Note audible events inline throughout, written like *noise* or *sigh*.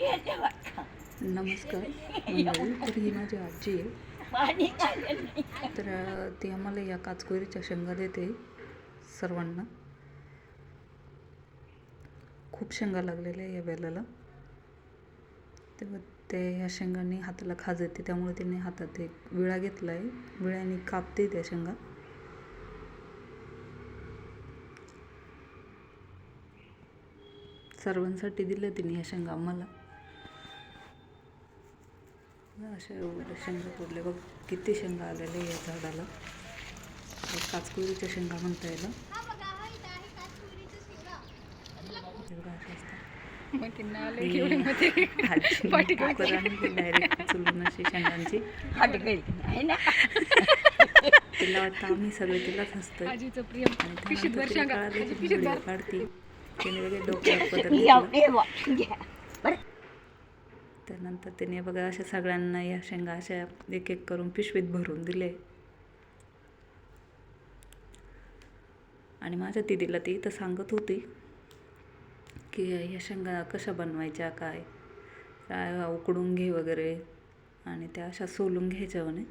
नमस्कार. मंडळी तर ही माझी आजी आहे. तर ती आम्हाला या काचकोरीच्या शेंगा देते सर्वांना. खूप शेंगा लागलेल्या आहे या वेलाला तेव्हा ते ह्या शेंगांनी हाताला खाज येते त्यामुळे तिने हातात एक विळा घेतला आहे. विळ्याने कापते त्या शेंगा. सर्वांसाठी दिल्या तिने ह्या शेंगा आम्हाला. एवढ्या शेंगा तोडल्या बघ किती शेंगा आलेल्या या झाडाला. काचकुरीच्या शेंगा म्हणता येईल. *laughs* शेंगांची *laughs* तिला वाटतं आम्ही सगळे तिलाच वर काढते तिने वगैरे डोक्यावर नंतर तिने बघा अशा सगळ्यांना या शेंगा अशा एक एक करून पिशवीत भरून दिले. आणि माझ्या दिदीला ती इथं सांगत होती की ह्या शेंगा कशा बनवायच्या काय? काय उकडून घे वगैरे. आणि त्या अशा सोलून घ्यायच्या म्हणे.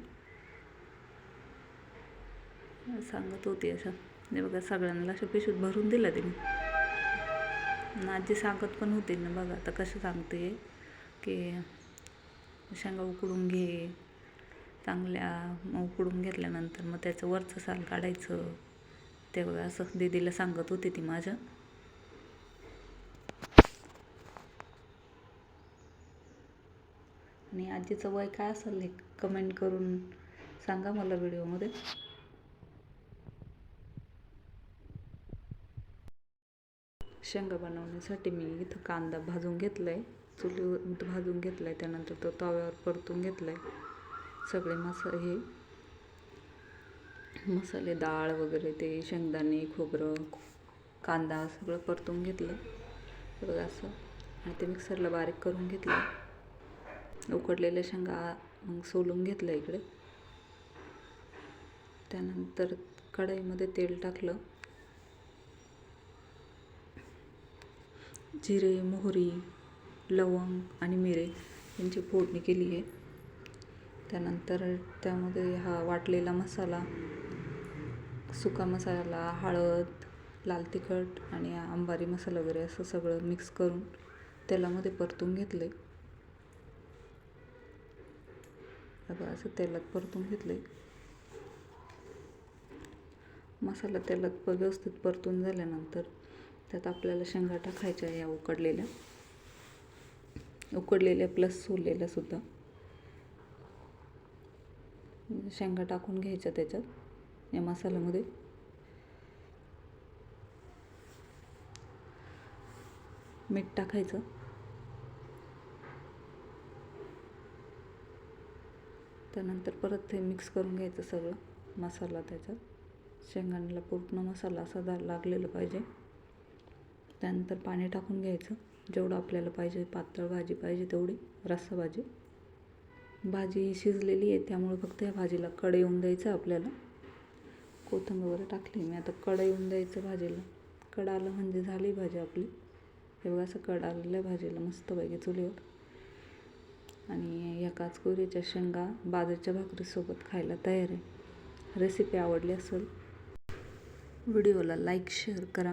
सांगत होती अशा. ते बघा सगळ्यांना अशा पिशवीत भरून दिला तिने. आजी सांगत पण होती ना बघा आता कसं सांगते. की शेंगा उकडून घे. चांगल्या मग उकडून घेतल्यानंतर मग त्याचं वरचं साल काढायचं. ते बघा असं दीदीला सांगत होती ती माझ्या आणि आजीचं वय काय असेल हे कमेंट करून सांगा मला व्हिडिओमध्ये. शेंगा बनवण्यासाठी मी इथं कांदा भाजून घेतला आहे चुलीवर भाजून घेतला आहे त्यानंतर तो तव्यावर परतून घेतला आहे सगळे मसा हे मसाले डाळ वगैरे ते शेंगदाणे खोबरं कांदा सगळं परतून घेतलं बघा असं. आणि ते मिक्सरला बारीक करून घेतलं उकडलेल्या शेंगा मग सोलून घेतलं इकडे. त्यानंतर कढईमध्ये तेल टाकलं. जिरे मोहरी लवंग आणि मिरे यांची फोडणी केली आहे. त्यानंतर त्यामध्ये हा वाटलेला मसाला सुका मसाला हळद लाल तिखट आणि अंबारी मसाला वगैरे असं सगळं मिक्स करून तेलामध्ये परतून घेतले. असं तेलात परतून घेतले. मसाला तेलात व्यवस्थित परतून झाल्यानंतर त्यात आपल्याला शेंगा टाकायच्या या उकडलेल्या. उकडलेल्या प्लस सोललेल्या सुद्धा. शेंगा टाकून घ्यायच्या त्याच्यात या मसाल्यामध्ये. मीठ टाकायचं. त्यानंतर परत ते मिक्स करून घ्यायचं सगळं मसाला त्याच्यात. शेंगांना पूर्ण मसाला असा दा लागलेला पाहिजे. त्यानंतर पाणी टाकून घ्यायचं. जेवढं आपल्याला पाहिजे पातळ भाजी पाहिजे तेवढी रस्सा भाजी. भाजी शिजलेली आहे त्यामुळे फक्त या भाजीला कड येऊन द्यायचं आपल्याला. कोथिंबीर वगैरे टाकली मी आता कड येऊन द्यायचं भाजीला. कड आलं म्हणजे झाली भाजी आपली. हे बघा असं कड आलेल्या भाजीला मस्तपैकी चुलीवर. आणि या काचकुरीच्या शेंगा बाजरीच्या भाकरीसोबत खायला तयार आहे. रेसिपी आवडली असेल व्हिडिओला लाईक शेअर करा.